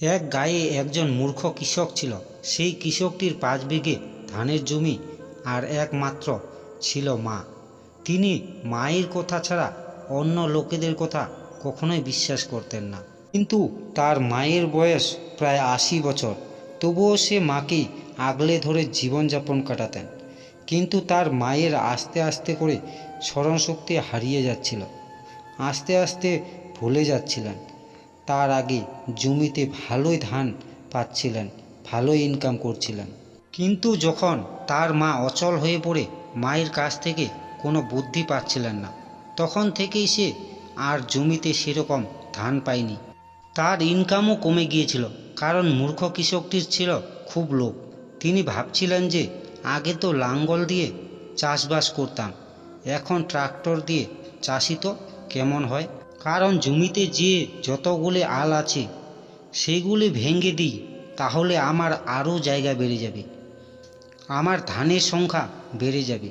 এক গায়ে একজন মূর্খ কৃষক ছিল। সেই কৃষকটির পাঁচ বিঘে ধানের জমি আর একমাত্র ছিল মা। তিনি মায়ের কথা ছাড়া অন্য লোকেদের কথা কখনোই বিশ্বাস করতেন না। কিন্তু তার মায়ের বয়স প্রায় আশি বছর। তবুও সে মাকেই আগলে ধরে জীবনযাপন কাটাতেন। কিন্তু তার মায়ের আস্তে আস্তে করে স্মরণশক্তি হারিয়ে যাচ্ছিল। আস্তে আস্তে ভুলে যাচ্ছিলেন। তার আগে জমিতে ভালোই ধান পাচ্ছিলেন, ভালোই ইনকাম করছিলেন। কিন্তু যখন তার মা অচল হয়ে পড়ে, মায়ের কাছ থেকে কোনো বুদ্ধি পাচ্ছিলেন না। তখন থেকেই সে আর জমিতে সেরকম ধান পায়নি। তার ইনকামও কমে গিয়েছিল, কারণ মূর্খ কৃষকটির ছিল খুব লোভ। তিনি ভাবছিলেন যে, আগে তো লাঙ্গল দিয়ে চাষবাস করতাম, এখন ট্রাক্টর দিয়ে চাষি তো কেমন হয়। কারণ জমিতে যে যতগুলি আল আছে, সেগুলি ভেঙে দিই, তাহলে আমার আরও জায়গা বেড়ে যাবে। আমার ধানের সংখ্যা বেড়ে যাবে।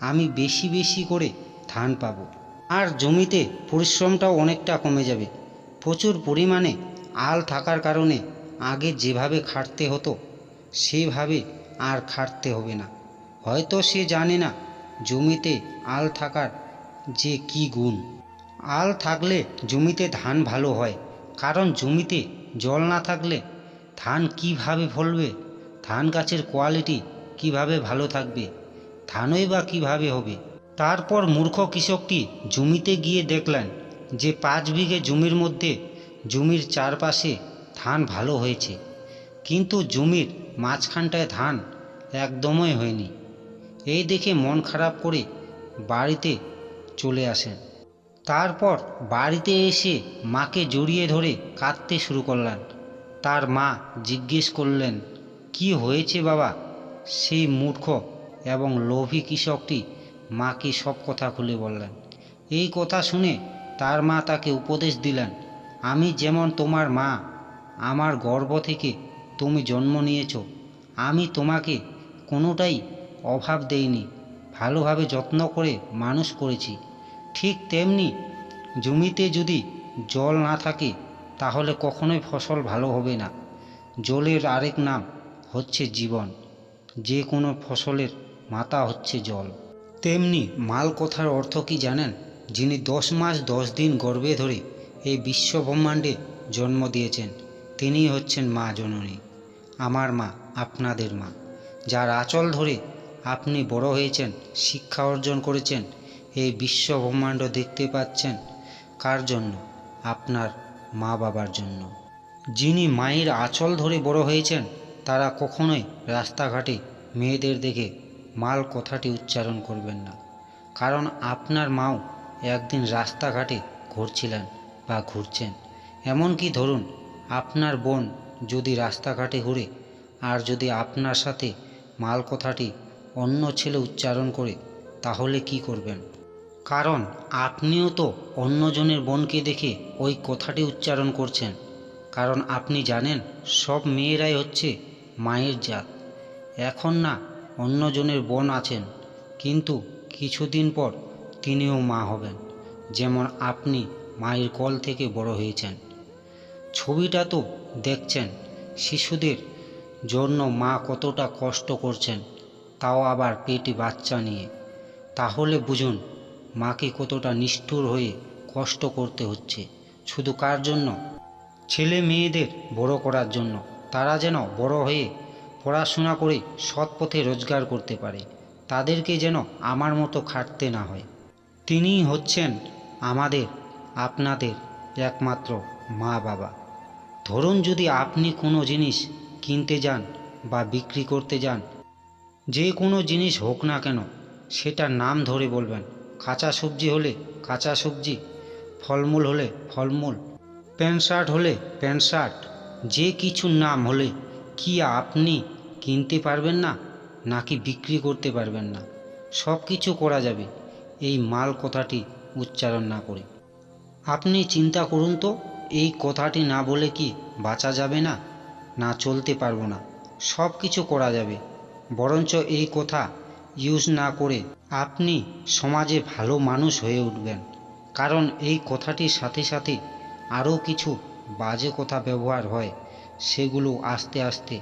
আমি বেশি বেশি করে ধান পাবো। আর জমিতে পরিশ্রমটাও অনেকটা কমে যাবে। প্রচুর পরিমাণে আল থাকার কারণে আগে যেভাবে খাটতে হতো, সেভাবে আর খাটতে হবে না। হয়তো সে জানে না জমিতে আল থাকার যে কি গুণ। আল থাকলে জমিতে ধান ভালো হয়, কারণ জমিতে জল না থাকলে ধান কীভাবে ফলবে? ধান গাছের কোয়ালিটি কীভাবে ভালো থাকবে? ধানই বা কীভাবে হবে? তারপর মূর্খ কৃষকটি জমিতে গিয়ে দেখলেন যে পাঁচ বিঘে জমির মধ্যে জমির চারপাশে ধান ভালো হয়েছে। কিন্তু জমির মাঝখানটায় ধান একদমই হয়নি। এই দেখে মন খারাপ করে বাড়িতে চলে আসেন। তারপর বাড়িতে এসে মাকে জড়িয়ে ধরে কাঁদতে শুরু করলেন। তার মা জিজ্ঞেস করলেন, কি হয়েছে বাবা? সেই মূর্খ এবং লোভী কৃষকটি মাকে সব কথা খুলে বললেন। এই কথা শুনে তার মা তাকে উপদেশ দিলেন, আমি যেমন তোমার মা, আমার গর্ভ থেকে তুমি জন্ম নিয়েছ, আমি তোমাকে কোনোটাই অভাব দেইনি। ভালোভাবে যত্ন করে মানুষ করেছি। ঠিক তেমনি জমিতে যদি জল না থাকে, তাহলে কখনোই ফসল ভালো হবে না। জলের আরেক নাম হচ্ছে জীবন। যে কোনো ফসলের মাথা হচ্ছে জল। তেমনি মাল কথার অর্থ কি জানেন? যিনি দশ মাস দশ দিন গর্ভে ধরে এই বিশ্ব ব্রহ্মাণ্ডে জন্ম দিয়েছেন, তিনি হচ্ছেন মা জননী। আমার মা, আপনাদের মা। যার আঁচল ধরে আপনি বড় হয়েছেন, শিক্ষা অর্জন করেছেন এই বিশ্ব ব্রহ্মাণ্ড দেখতে পাচ্ছেন? কার জন্য? আপনার মা বাবার জন্য। যিনি মায়ের আঁচল ধরে বড় হয়েছেন, তারা কখনোই রাস্তাঘাটে মেয়েদের দেখে মাল কথাটি উচ্চারণ করবেন না। কারণ আপনার মাও একদিন রাস্তাঘাটে ঘুরছিলেন বা ঘুরছেন। এমনকি ধরুন, আপনার বোন যদি রাস্তাঘাটে ঘুরে আর যদি আপনার সাথে মাল কথাটি অন্য ছেলে উচ্চারণ করে, তাহলে কি করবেন? কারণ আপনিও তো অন্যজনের বোনকে দেখে ওই কথাটি উচ্চারণ করছেন। কারণ আপনি জানেন, সব মেয়েরাই হচ্ছে মায়ের জাত। এখন না, অন্যজনের বোন আছেন, কিন্তু কিছুদিন পর তিনিও মা হবেন, যেমন আপনি মায়ের কল থেকে বড় হয়েছেন। ছবিটা তো দেখছেন, শিশুদের জন্য মা কতটা কষ্ট করছেন, তাও আবার পেটে বাচ্চা নিয়ে। তাহলে বুঝুন মাকে কতটা নিষ্ঠুর হয়ে কষ্ট করতে হচ্ছে, শুধু কার জন্য? ছেলে মেয়েদের বড় করার জন্য। তারা যেন বড় হয়ে পড়াশোনা করে সৎ পথে রোজগার করতে পারে, তাদেরকে যেন আমার মতো খাটতে না হয়। তিনিই হচ্ছেন আমাদের, আপনাদের একমাত্র মা বাবা ধরুন যদি আপনি কোনো জিনিস কিনতে যান বা বিক্রি করতে যান, যে কোনো জিনিস হোক না কেন, সেটার নাম ধরে বলবেন। কাঁচা সবজি হলে কাঁচা সবজি, ফলমূল হলে ফলমূল, প্যান্ট শার্ট হলে প্যান্ট শার্ট, যে কিছুর নাম হলে কি আপনি কিনতে পারবেন না নাকি বিক্রি করতে পারবেন না, সব কিছু করা যাবে এই মাল কথাটি উচ্চারণ না করে। আপনি চিন্তা করুন তো, এই কথাটি না বলে কি বাঁচা যাবে না না চলতে পারব না, সব কিছু করা যাবে, বরঞ্চ এই কথা ইউজ না করে আপনি সমাজে ভালো মানুষ হয়ে উঠবেন। কারণ এই কথাটির সাথে সাথে আরও কিছু বাজে কথা ব্যবহার হয়, সেগুলো আস্তে আস্তে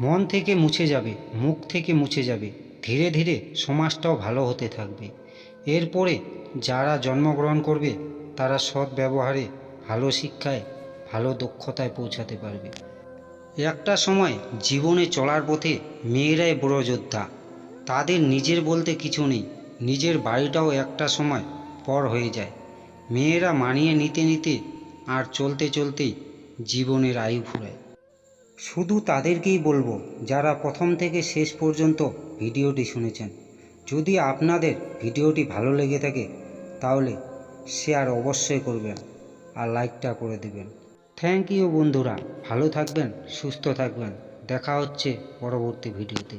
মন থেকে মুছে যাবে, মুখ থেকে মুছে যাবে, ধীরে ধীরে সমাজটাও ভালো হতে থাকবে। এরপরে যারা জন্মগ্রহণ করবে, তারা সৎ ব্যবহারে, ভালো শিক্ষায়, ভালো দক্ষতায় পৌঁছাতে পারবে। একটা সময় জীবনে চলার পথে মেয়েরাই বড় যোদ্ধা। তাদের নিজের বলতে কিছু নেই। নিজের বাড়িটাও একটা সময় পর হয়ে যায়। মেয়েরা মানিয়ে নিতে নিতে আর চলতে চলতেই জীবনের আয়ু ফুরায়। শুধু তাদেরকেই বলব যারা প্রথম থেকে শেষ পর্যন্ত ভিডিওটি শুনেছেন। যদি আপনাদের ভিডিওটি ভালো লেগে থাকে, তাহলে শেয়ার অবশ্যই করবেন আর লাইকটা করে দেবেন। থ্যাংক ইউ বন্ধুরা, ভালো থাকবেন, সুস্থ থাকবেন। দেখা হচ্ছে পরবর্তী ভিডিওতে।